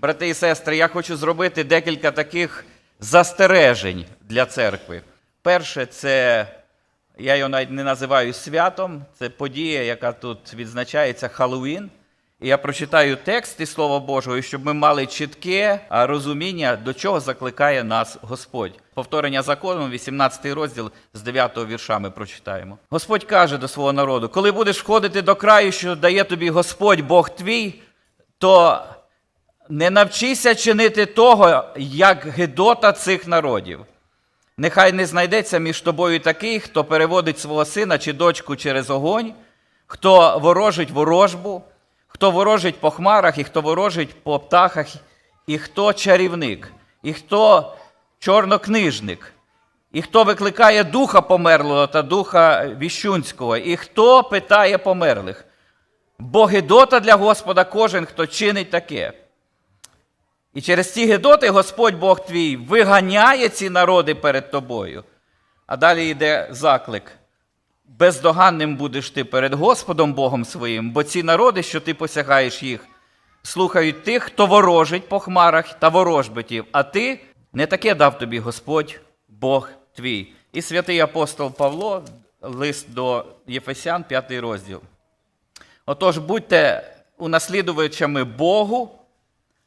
Брати і сестри, я хочу зробити декілька таких застережень для церкви. Перше, це я його навіть не називаю святом, це подія, яка тут відзначається Халлоуін. І я прочитаю текст із Слова Божого, щоб ми мали чітке розуміння, до чого закликає нас Господь. Повторення закону, 18 розділ з 9 вірша ми прочитаємо. Господь каже до свого народу: коли будеш входити до краю, що дає тобі Господь Бог твій, то не навчися чинити того, як гидота цих народів. Нехай не знайдеться між тобою такий, хто переводить свого сина чи дочку через огонь, хто ворожить ворожбу, хто ворожить по хмарах, і хто ворожить по птахах, і хто чарівник, і хто чорнокнижник, і хто викликає духа померлого та духа віщунського, і хто питає померлих. Бо гидота для Господа кожен, хто чинить таке. І через ці гидоти Господь Бог твій виганяє ці народи перед тобою. А далі йде заклик. Бездоганним будеш ти перед Господом Богом своїм, бо ці народи, що ти посягаєш їх, слухають тих, хто ворожить по хмарах та ворожбитів, а ти не таке дав тобі Господь Бог твій. І святий апостол Павло, лист до Єфесян, 5 розділ. Отож, будьте унаслідувачами Богу,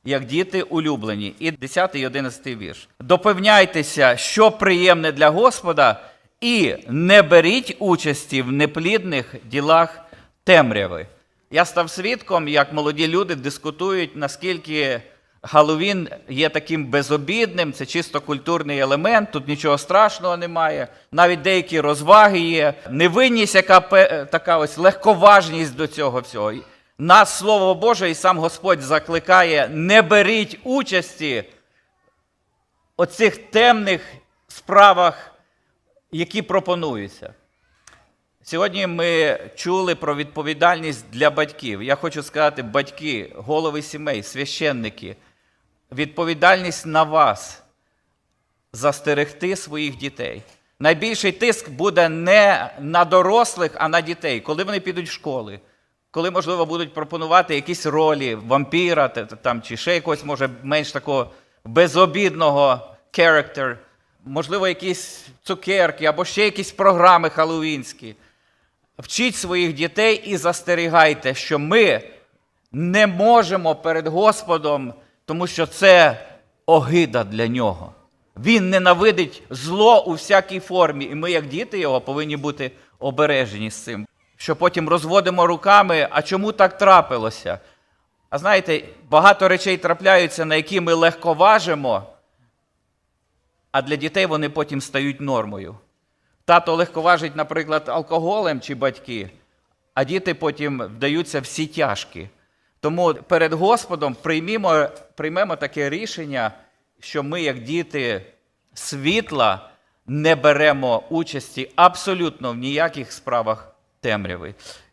як діти улюблені. І 10 і 11 вірш. Допевняйтеся, що приємне для Господа, і не беріть участі в неплідних ділах темряви. Я став свідком, як молоді люди дискутують, наскільки Галовін є таким безобідним, це чисто культурний елемент, тут нічого страшного немає. Навіть деякі розваги є, невинність, яка така ось легковажність до цього всього. Нас, Слово Боже, і сам Господь закликає: не беріть участі у цих темних справах, які пропонуються. Сьогодні ми чули про відповідальність для батьків. Я хочу сказати, батьки, голови сімей, священники, відповідальність на вас застерегти своїх дітей. Найбільший тиск буде не на дорослих, а на дітей, коли вони підуть в школи, коли, можливо, будуть пропонувати якісь ролі вампіра та- та- там, чи ще якогось, може, менш такого безобідного character, можливо, якісь цукерки або ще якісь програми халлоуінські. Вчіть своїх дітей і застерігайте, що ми не можемо перед Господом, тому що це огида для нього. Він ненавидить зло у всякій формі, і ми, як діти його, повинні бути обережені з цим. Що потім розводимо руками, а чому так трапилося? А знаєте, багато речей трапляються, на які ми легко важимо, а для дітей вони потім стають нормою. Тато легковажить, наприклад, алкоголем чи батьки, а діти потім вдаються всі тяжкі. Тому перед Господом приймімо, приймемо таке рішення, що ми, як діти світла, не беремо участі абсолютно в ніяких справах темряви.